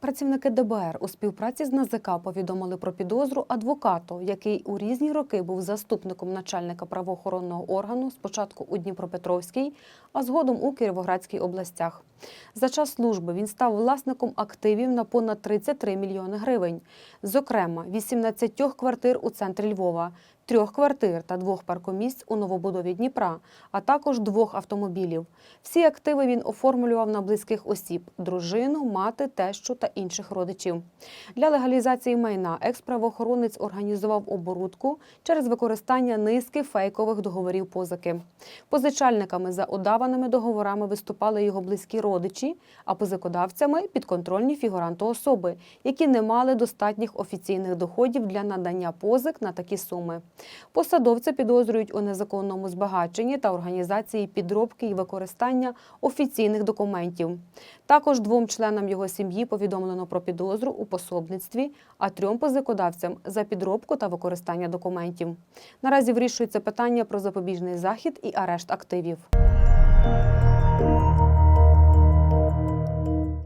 Працівники ДБР у співпраці з НАЗК повідомили про підозру адвокату, який у різні роки був заступником начальника правоохоронного органу спочатку у Дніпропетровській, а згодом у Кіровоградській областях. За час служби він став власником активів на понад 33 мільйони гривень, зокрема 18 квартир у центрі Львова, трьох квартир та двох паркомісць у новобудові Дніпра, а також двох автомобілів. Всі активи він оформлював на близьких осіб – дружину, мати, тещу та інших родичів. Для легалізації майна екс-правоохоронець організував оборудку через використання низки фейкових договорів позики. Позичальниками за удаваними договорами виступали його близькі родичі, а позикодавцями – підконтрольні фігуранту особи, які не мали достатніх офіційних доходів для надання позик на такі суми. Посадовця підозрюють у незаконному збагаченні та організації підробки і використання офіційних документів. Також двом членам його сім'ї повідомлено про підозру у пособництві, а трьом позикодавцям за підробку та використання документів. Наразі вирішується питання про запобіжний захід і арешт активів.